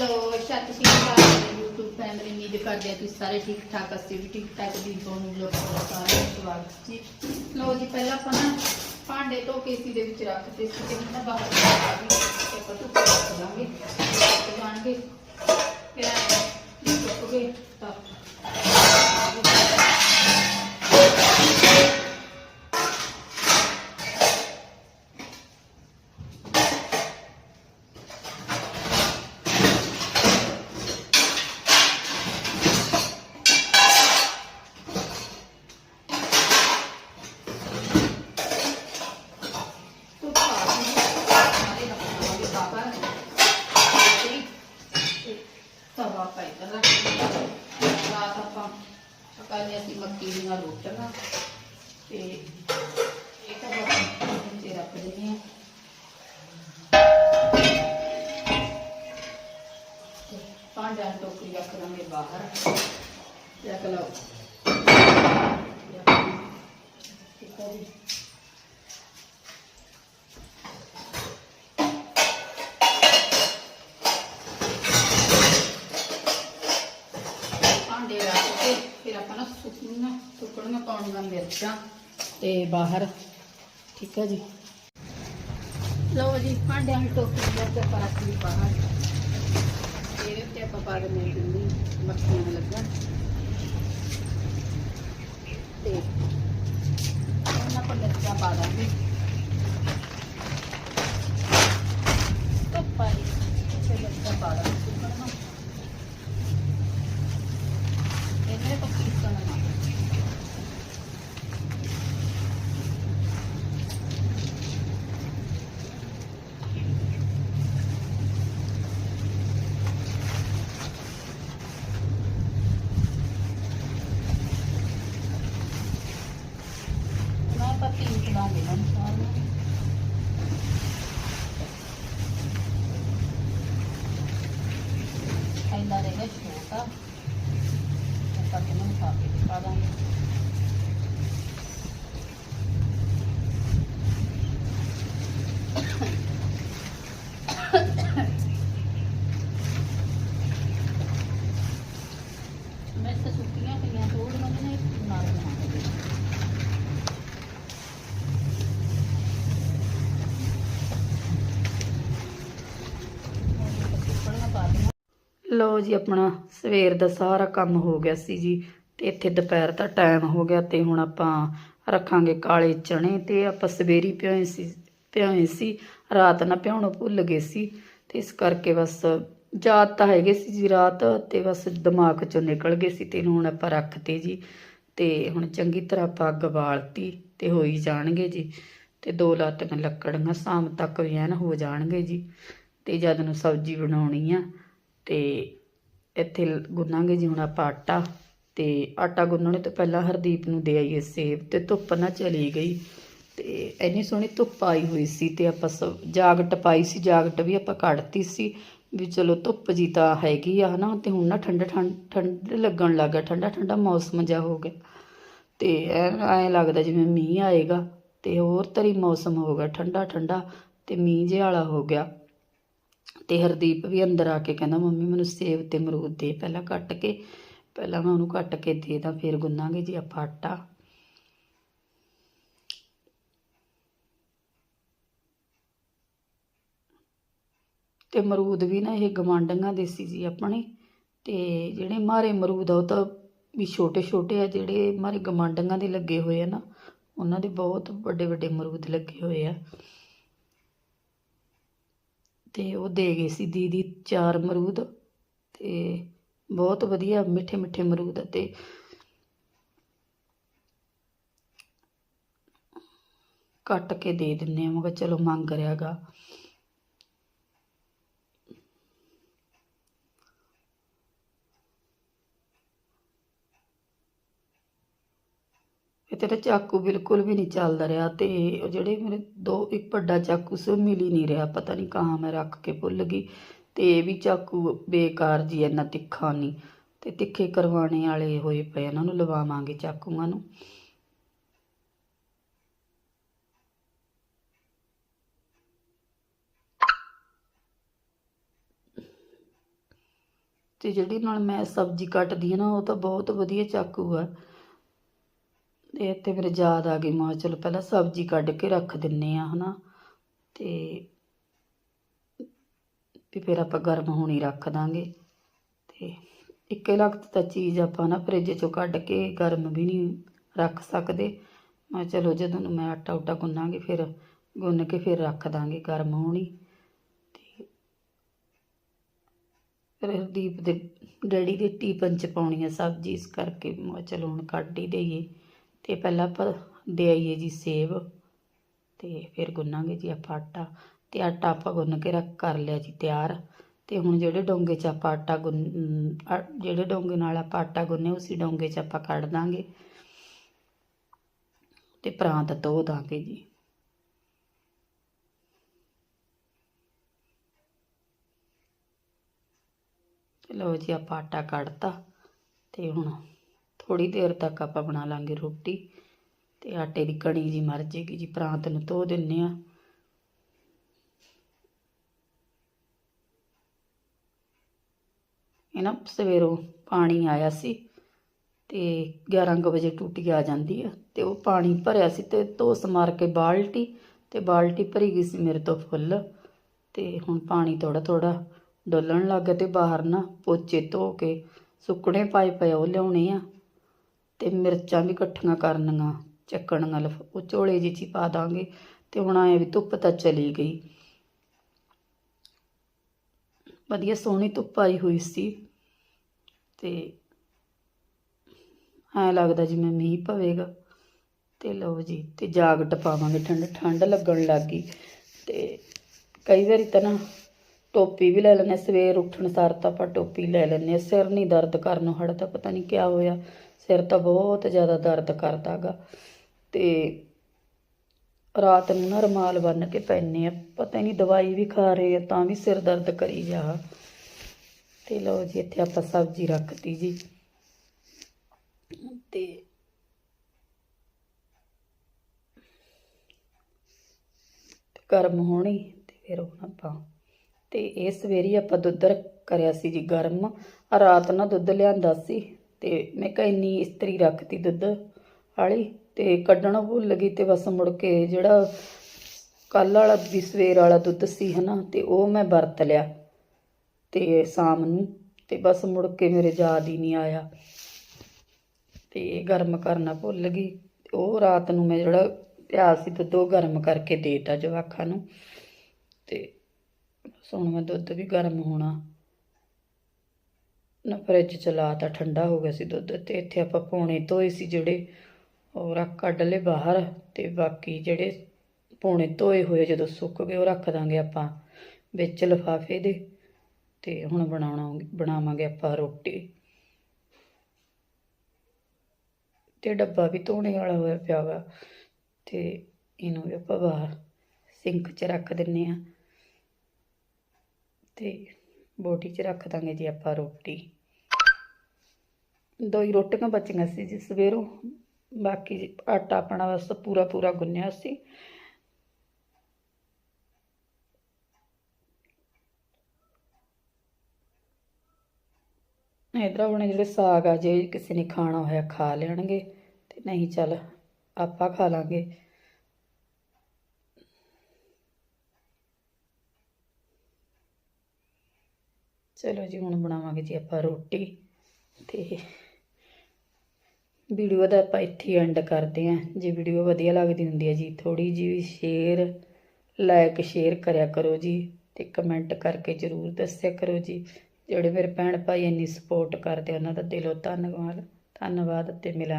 Hello ਸਤਿ ਸ਼੍ਰੀ ਅਕਾਲ YouTube family ਉਮੀਦ ਕਰਦੇ ਆ ਤੁਸੀਂ ਸਾਰੇ ਠੀਕ ਠਾਕ, ਅਸੀਂ ਵੀ ਠੀਕ ਠਾਕ ਦੀ ਤੁਹਾਨੂੰ ਲੋਕਾਂ ਦਾ ਸਾਰਿਆਂ ਨੂੰ ਸਵਾਗਤ ਜੀ। ਲੋ ਜੀ, ਪਹਿਲਾਂ ਆਪਾਂ ਨਾ ਭਾਂਡੇ ਧੋ ਕੇ ਇਸੀ ਦੇ ਵਿੱਚ ਰੱਖਦੇ ਸੀ ਤੇ ਹੁਣ ਨਾ ਬਾਹਰ ਕੱਢ ਕੇ ਰੱਖ ਦਾਂਗੇ ਤੇ ਜਾਣਗੇ ਫਿਰ ਇਹ ਧੁੱਪ ਤਾਂ ਪਕਾਈਆਂ ਸੀ ਮੱਕੀ ਦੀਆਂ ਰੋਟੀਆਂ ਤੇ ਇਹ ਤਾਂ ਆਪਾਂ ਤੇ ਰੱਖ ਦਿੰਦੇ ਆ ਤੇ ਟੋਕਰੀ ਰੱਖ ਦਾਂਗੇ ਬਾਹਰ। ਰੱਖ ਲਓ। ਠੀਕ ਹੈ ਸੁੱਕਣੀਆਂ ਪਾਉਣੀਆਂ ਮਿਰਚਾਂ ਤੇ ਬਾਹਰ, ਠੀਕ ਹੈ ਜੀ। ਲਓ ਜੀ, ਭਾਂਡਿਆਂ ਦੀ ਟੋਕਰੀ ਦੇ ਉੱਤੇ ਆਪਾਂ ਰੱਖ ਲਈ ਬਾਹਰ। ਇਹਦੇ ਉੱਤੇ ਆਪਾਂ ਪਾ ਦਿੰਦੇ ਹਾਂ ਮੱਖੀਆਂ ਨੂੰ ਲੱਗਣ ਤੇ ਉਹਨਾਂ ਆਪਾਂ ਮਿਰਚਾਂ ਪਾ ਦਾਂਗੇ ਧੁੱਪ ਆਈ ਤੇ ਮਿਰਚਾਂ ਪਾ ਦਾਂਗੇ ਸੁੱਕਣੀਆਂ ਇਹਨੇ ਤਾਂ ਪੀਸ ਕਰਨਾ ਮੈਂ ਤਾਂ ਪੀਸ ਦਾਂਗੇ ਨਾ ਸਾਰੀਆਂ ਇੰਨਾ ਰਹੇਗਾ ਛੋਟਾ ਆਪਾਂ ਕਿਨੂੰ ਖਾ ਦਾਂਗੇ ਮੈਂ ਤਾਂ ਸੁੱਕੀਆਂ ਪਈਆਂ ਥੋੜੀਆਂ ਨੇ ਨਾਲ ਬਣਾਉਂਦੇ ਲੋ ਜੀ, ਆਪਣਾ ਸਵੇਰ ਦਾ ਸਾਰਾ ਕੰਮ ਹੋ ਗਿਆ ਸੀ ਜੀ। ਤੇ ਇੱਥੇ ਦੁਪਹਿਰ ਦਾ ਟਾਈਮ ਹੋ ਗਿਆ ਤੇ ਹੁਣ ਆਪਾਂ ਰੱਖਾਂਗੇ ਕਾਲੇ ਚਣੇ ਤੇ ਆਪਾਂ ਸਵੇਰੀ ਭਿਓਏ ਸੀ ਭਿਓਏ ਸੀ, ਰਾਤ ਨਾ ਭਿਉਣੋਂ ਭੁੱਲ ਗਏ ਸੀ ਤੇ ਇਸ ਕਰਕੇ ਬਸ ਯਾਦ ਤਾਂ ਹੈਗੇ ਸੀ ਜੀ ਰਾਤ ਤੇ ਬਸ ਦਿਮਾਗ ਚੋਂ ਨਿਕਲ ਗਏ ਸੀ ਤੇ ਹੁਣ ਆਪਾਂ ਰੱਖਤੇ ਜੀ ਤੇ ਹੁਣ ਚੰਗੀ ਤਰ੍ਹਾਂ ਆਪਾਂ ਅੱਗ ਬਾਲਤੀ ਤੇ ਹੋਈ ਜਾਣਗੇ ਜੀ ਤੇ ਦੋ ਲਾਤੀਆਂ ਲੱਕੜੀਆਂ ਸ਼ਾਮ ਤੱਕ ਵੀ ਐਨ ਹੋ ਜਾਣਗੇ ਜੀ ਤੇ ਜਦ ਨੂੰ ਸਬਜ਼ੀ ਬਣਾਉਣੀ ਆ ਤੇ ਇੱਥੇ ਗੁੰਨਾਂਗੇ ਜੀ ਹੁਣ ਆਪਾਂ ਆਟਾ ਤੇ ਆਟਾ ਗੁੰਨਣੇ ਤੋਂ ਪਹਿਲਾਂ ਹਰਦੀਪ ਨੂੰ ਦੇ ਆਈਏ ਸੇਬ ਤੇ ਧੁੱਪ ਨਾ ਚਲੀ ਗਈ ਤੇ ਇੰਨੀ ਸੋਹਣੀ ਧੁੱਪ ਆਈ ਹੋਈ ਸੀ ਤੇ ਆਪਾਂ ਸਭ ਜਾਗਟ ਪਾਈ ਸੀ ਜਾਗਟ ਵੀ ਆਪਾਂ ਕੱਢਤੀ ਸੀ ਵੀ ਚਲੋ ਧੁੱਪ ਜੀ ਤਾਂ ਹੈਗੀ ਆ ਹਨਾ, ਤੇ ਹੁਣ ਨਾ ਠੰਡਾ ਠੰਡ ਠੰਡ ਲੱਗਣ ਲੱਗਾ ਠੰਡਾ ਠੰਡਾ ਮੌਸਮ ਜਿਹਾ ਹੋ ਗਿਆ ਤੇ ਐਂ ਲੱਗਦਾ ਜਿਵੇਂ ਮੀਂਹ ਆਏਗਾ ਤੇ ਹੋਰ ਤਰੀ ਮੌਸਮ ਹੋ ਗਿਆ, ਠੰਡਾ ਠੰਡਾ ਤੇ ਮੀਂਹ ਜਿਹਾ ਵਾਲਾ ਹੋ ਗਿਆ ਤੇ ਹਰਦੀਪ ਵੀ ਅੰਦਰ ਆ ਕੇ ਕਹਿੰਦਾ, ਮੰਮੀ ਮੈਨੂੰ ਸੇਬ ਤੇ ਅਮਰੂਦ ਦੇ ਪਹਿਲਾਂ ਕੱਟ ਕੇ ਪਹਿਲਾਂ ਮੈਂ ਉਹਨੂੰ ਕੱਟ ਕੇ ਦੇ ਦਾਂ, ਫਿਰ ਗੁੰਨਾਂਗੇ ਜੀ ਆਪਾਂ ਆਟਾ। ਤੇ ਅਮਰੂਦ ਵੀ ਨਾ ਇਹ ਗਵਾਂਢੀਆਂ ਦੇ ਸੀ ਜੀ ਆਪਣੇ, ਤੇ ਜਿਹੜੇ ਮਾਰੇ ਮਰੂਦ ਆ, ਉਹ ਤਾਂ ਵੀ ਛੋਟੇ ਛੋਟੇ ਆ, ਜਿਹੜੇ ਮਾਰੇ ਗਵਾਂਢੀਆਂ ਦੇ ਲੱਗੇ ਹੋਏ ਆ ਨਾ, ਉਹਨਾਂ ਦੇ ਬਹੁਤ ਵੱਡੇ ਵੱਡੇ ਮਰੂਦ ਲੱਗੇ ਹੋਏ ਆ। ਤੇ ਉਹ ਦੇ ਗਏ ਸੀ ਦੀਦੀ ਚਾਰ ਮਰੂਦ ਤੇ ਬਹੁਤ ਵਧੀਆ, ਮਿੱਠੇ ਮਿੱਠੇ ਅਮਰੂਦ ਅਤੇ ਕੱਟ ਕੇ ਦੇ ਦਿੰਨੇ ਆ। ਮੈਂ ਕਿਹਾ ਚਲੋ ਮੰਗ ਰਿਹਾਗਾ। ਇੱਥੇ ਤਾਂ ਚਾਕੂ ਬਿਲਕੁਲ ਵੀ ਨਹੀਂ ਚੱਲਦਾ ਰਿਹਾ ਤੇ ਜਿਹੜੇ ਮੇਰੇ ਦੋ, ਇੱਕ ਵੱਡਾ ਚਾਕੂ ਸੀ ਮਿਲ ਹੀ ਨਹੀਂ ਰਿਹਾ। ਪਤਾ ਨਹੀਂ ਕਹਾਂ ਮੈਂ ਰੱਖ ਕੇ ਭੁੱਲ ਗਈ। ਤੇ ਇਹ ਵੀ ਚਾਕੂ ਬੇਕਾਰ ਜੀ ਇੰਨਾ ਤਿੱਖਾ ਨਹੀਂ ਤੇ ਤਿੱਖੇ ਕਰਵਾਣੇ ਵਾਲੇ ਹੋਏ ਪਏ ਇਹਨਾਂ ਨੂੰ ਲਵਾਵਾਂਗੇ ਚਾਕੂਆਂ ਨੂੰ। ਤੇ ਜਿਹੜੀ ਨਾਲ ਮੈਂ ਸਬਜ਼ੀ ਕੱਟਦੀ ਹਾਂ ਨਾ, ਉਹ ਤਾਂ ਬਹੁਤ ਵਧੀਆ ਚਾਕੂ ਆ। ਤੇ ਇੱਥੇ ਮੇਰੇ ਯਾਦ ਆ ਗਈ ਮਾਂ, ਚਲੋ ਪਹਿਲਾਂ ਸਬਜ਼ੀ ਕੱਢ ਕੇ ਰੱਖ ਦਿੰਨੇ ਆ, ਹਨਾ। ਤੇ ਵੀ ਫਿਰ ਆਪਾਂ ਗਰਮ ਹੋਣੀ ਰੱਖ ਦਾਂਗੇ। ਤੇ ਇੱਕੇ ਲਖਤ ਤਾਂ ਚੀਜ਼ ਆਪਾਂ ਨਾ ਫ੍ਰਿਜ ਚੋਂ ਕੱਢ ਕੇ ਗਰਮ ਵੀ ਨਹੀਂ ਰੱਖ ਸਕਦੇ। ਮੈਂ ਚਲੋ ਜਦੋਂ ਨੂੰ ਮੈਂ ਆਟਾ ਉਟਾ ਗੁੰਨਾਂਗੇ ਫਿਰ ਗੁੰਨ ਕੇ ਫਿਰ ਰੱਖ ਦਾਂਗੇ ਗਰਮ ਹੋਣੀ। ਤੇ ਫਿਰ ਹਰਦੀਪ ਦੇ ਡੈਡੀ ਦੇ ਟੀਪਨ ਚ ਪਾਉਣੀ ਆ ਸਬਜ਼ੀ, ਇਸ ਕਰਕੇ ਮੈਂ ਚਲੋ ਹੁਣ ਕੱਢ ਹੀ ਦੇਈਏ। ਤੇ ਪਹਿਲਾਂ ਆਪਾਂ ਦੇ ਆਈਏ ਜੀ ਸੇਬ। ਤੇ ਫਿਰ ਗੁੰਨਾਂਗੇ ਜੀ ਆਪਾਂ ਆਟਾ। ਤੇ ਆਟਾ ਆਪਾਂ ਗੁੰਨ ਕੇ ਰੱਖ, ਕਰ ਲਿਆ ਜੀ ਤਿਆਰ। ਤੇ ਹੁਣ ਜਿਹੜੇ ਡੋਂਗੇ 'ਚ ਆਪਾਂ ਆਟਾ ਗੁੰਨ ਜਿਹੜੇ ਡੋਂਗੇ ਨਾਲ ਆਪਾਂ ਆਟਾ ਗੁੰਨੇ ਉਸੇ ਡੋਂਗੇ 'ਚ ਆਪਾਂ ਕੱਢ ਦਾਂਗੇ। ਤੇ ਪ੍ਰਾਂਤ ਧੋ ਦਾਂਗੇ ਜੀ। ਲਓ ਜੀ ਆਪਾਂ ਆਟਾ ਕੱਢਤਾ। ਤੇ ਹੁਣ ਥੋੜੀ ਦੇਰ ਤੱਕ ਆਪਾਂ ਬਣਾ ਲਾਂਗੇ ਰੋਟੀ। ਤੇ ਆਟੇ ਦੀ ਕਣੀ ਜੀ ਮਰ ਜੇਗੀ ਜੀ, ਪ੍ਰਾਂਤ ਨੂੰ ਧੋ ਦਿੰਨੇ ਆ। ਇਹ ਨਾ, ਸਵੇਰੋਂ ਪਾਣੀ ਆਇਆ ਸੀ ਤੇ 11 ਕੁ ਵਜੇ ਟੂਟੀ ਆ ਜਾਂਦੀ ਆ ਤੇ ਉਹ ਪਾਣੀ ਭਰਿਆ ਸੀ ਤੇ ਧੋਸ ਮਾਰ ਕੇ ਬਾਲਟੀ ਤੇ ਬਾਲਟੀ ਭਰੀ ਗਈ ਸੀ ਮੇਰੇ ਤੋਂ ਫੁੱਲ ਤੇ ਹੁਣ ਪਾਣੀ ਥੋੜਾ ਥੋੜਾ ਡੋਲਣ ਲੱਗ ਗਿਆ ਤੇ ਬਾਹਰ ਨਾ ਪੋਚੇ ਧੋ ਕੇ ਸੁੱਕਣੇ ਪਾਏ ਪਏ ਉਹ ਲਿਆਉਣੇ ਆ ਤੇ ਮਿਰਚਾਂ ਵੀ ਇਕੱਠੀਆਂ ਕਰਨੀਆਂ ਚੱਕਣੀਆਂ ਲਫ ਉਹ ਝੋਲੇ ਜਿਹੇ 'ਚ ਪਾ ਦਾਂਗੇ ਤੇ ਹੁਣ ਆਏ ਵੀ ਧੁੱਪ ਤਾਂ ਚਲੀ ਗਈ। ਵਧੀਆ ਸੋਹਣੀ ਧੁੱਪ ਆਈ ਹੋਈ ਸੀ। ਤੇ ਐਂ ਲੱਗਦਾ ਜਿਵੇਂ ਮੀਂਹ ਪਵੇਗਾ। ਤੇ ਲਓ ਜੀ, ਤੇ ਜਾਗਟ ਪਾਵਾਂਗੇ, ਠੰਡ ਠੰਡ ਲੱਗਣ ਲੱਗ ਗਈ। ਤੇ ਕਈ ਵਾਰੀ ਤਾਂ ਨਾ ਟੋਪੀ ਵੀ ਲੈ ਲੈਂਦੇ ਹਾਂ। ਸਵੇਰ ਉੱਠਣ ਸਾਰ ਤਾਂ ਆਪਾਂ ਟੋਪੀ ਲੈ ਲੈਂਦੇ ਹਾਂ ਸਿਰ ਨਹੀਂ ਦਰਦ ਕਰਨ ਕਰਨੋਂ ਤਾਂ ਪਤਾ ਨਹੀਂ ਕਿਆ ਹੋਇਆ। ਸਿਰ ਤਾਂ ਬਹੁਤ ਜ਼ਿਆਦਾ ਦਰਦ ਕਰਦਾਗਾ ਤੇ ਰਾਤ ਨੂੰ ਨਾ ਰਮਾਲ ਬੰਨ ਕੇ ਪੈਨੇ ਆ। ਪਤਾ ਹੀ ਨਹੀਂ ਦਵਾਈ ਵੀ ਖਾ ਰਹੇ ਆ, ਤਾਂ ਵੀ ਸਿਰ ਦਰਦ ਕਰੀ ਜਾ। ਤੇ ਲਓ ਜੀ, ਇੱਥੇ ਆਪਾਂ ਸਬਜ਼ੀ ਰੱਖਤੀ ਜੀ। ਤੇ ਗਰਮ ਹੋਣੀ ਤੇ ਫਿਰ ਹੁਣ ਆਪਾਂ ਤੇ ਇਹ ਸਵੇਰੀ ਆਪਾਂ ਦੁੱਧ ਰੱਖ- ਕਰਿਆ ਸੀ ਜੀ ਗਰਮ। ਰਾਤ ਨਾ ਦੁੱਧ ਲਿਆਂਦਾ ਸੀ ਤੇ ਮੈਂ ਕਿਹਾ ਇੰਨੀ ਇਸਤਰੀ ਰੱਖਤੀ ਦੁੱਧ ਵਾਲੀ ਤੇ ਕੱਢਣਾ ਭੁੱਲ ਗਈ ਤੇ ਬਸ ਮੁੜ ਕੇ ਜਿਹੜਾ ਕੱਲ ਵਾਲਾ ਵੀ ਸਵੇਰ ਵਾਲਾ ਦੁੱਧ ਸੀ ਹਨਾ, ਤੇ ਉਹ ਮੈਂ ਵਰਤ ਲਿਆ। ਤੇ ਸ਼ਾਮ ਨੂੰ ਤੇ ਬਸ ਮੁੜ ਕੇ ਮੇਰੇ ਯਾਦ ਹੀ ਨਹੀਂ ਆਇਆ। ਤੇ ਗਰਮ ਕਰਨਾ ਭੁੱਲ ਗਈ। ਉਹ ਰਾਤ ਨੂੰ ਮੈਂ ਜਿਹੜਾ ਪਿਆ ਸੀ ਦੁੱਧ, ਉਹ ਗਰਮ ਕਰਕੇ ਦੇਤਾ ਜਵਾਖਾਂ ਨੂੰ। ਤੇ ਹੁਣ ਮੈਂ ਦੁੱਧ ਵੀ ਗਰਮ ਹੋਣਾ। ਨਾ ਫਰਿੱਜ ਚਲਾ ਤਾਂ, ਠੰਡਾ ਹੋ ਗਿਆ ਸੀ ਦੁੱਧ। ਤੇ ਇੱਥੇ ਆਪਾਂ ਪੌਣੇ ਧੋਏ ਸੀ ਜਿਹੜੇ, ਉਹ ਰੱਖ ਕੱਢ ਲਏ ਬਾਹਰ। ਤੇ ਬਾਕੀ ਜਿਹੜੇ ਪੌਣੇ ਧੋਏ ਹੋਏ ਜਦੋਂ ਸੁੱਕ ਗਏ, ਉਹ ਰੱਖ ਦਾਂਗੇ ਆਪਾਂ ਵਿੱਚ ਲਿਫਾਫੇ ਦੇ। ਤੇ ਹੁਣ ਬਣਾਉਣਾ ਬਣਾਵਾਂਗੇ ਆਪਾਂ ਰੋਟੀ। ਤੇ ਡੱਬਾ ਵੀ ਧੋਣੇ ਵਾਲਾ ਹੋਇਆ ਪਿਆ ਵਾ ਤੇ ਇਹਨੂੰ ਵੀ ਆਪਾਂ ਬਾਹਰ ਸਿੰਕ 'ਚ ਰੱਖ ਦਿੰਨੇ ਆ। ਤੇ ਬੋਟੀ 'ਚ ਰੱਖ ਦਾਂਗੇ ਜੀ ਆਪਾਂ ਰੋਟੀ। ਦੋ ਹੀ ਰੋਟੀਆਂ ਬਚੀਆਂ ਸੀ ਜੀ ਸਵੇਰੋਂ। ਬਾਕੀ ਜੀ ਆਟਾ ਆਪਣਾ ਬਸ ਪੂਰਾ ਪੂਰਾ ਗੁੰਨਿਆ ਸੀ। ਇਧਰ ਆਪਣੇ ਜਿਹੜੇ ਸਾਗ ਆ, ਜੇ ਕਿਸੇ ਨੇ ਖਾਣਾ ਹੋਇਆ ਖਾ ਲੈਣਗੇ ਤੇ ਨਹੀਂ ਚੱਲ ਆਪਾਂ ਖਾ ਲਾਂਗੇ। ਚਲੋ ਜੀ, ਹੁਣ ਬਣਾਵਾਂਗੇ ਜੀ ਆਪਾਂ ਰੋਟੀ ਤੇ ਵੀਡੀਓ ਦਾ ਆਪਾਂ ਇੱਥੇ ਐਂਡ ਕਰਦੇ ਆਂ ਜੇ ਵੀਡੀਓ ਵਧੀਆ ਲੱਗਦੀ ਹੁੰਦੀ ਹੈ ਜੀ ਥੋੜੀ ਜਿਹੀ ਸ਼ੇਅਰ ਲਾਈਕ ਸ਼ੇਅਰ ਕਰਿਆ ਕਰੋ ਜੀ ਤੇ ਕਮੈਂਟ ਕਰਕੇ ਜਰੂਰ ਦੱਸਿਆ ਕਰੋ ਜੀ। ਜਿਹੜੇ ਮੇਰੇ ਭੈਣ ਭਾਈ ਇੰਨੀ ਸਪੋਰਟ ਕਰਦੇ ਉਹਨਾਂ ਦਾ ਦਿਲੋਂ ਧੰਨਵਾਦ ਧੰਨਵਾਦ ਅਤੇ ਮਿਲਾਂਗੇ।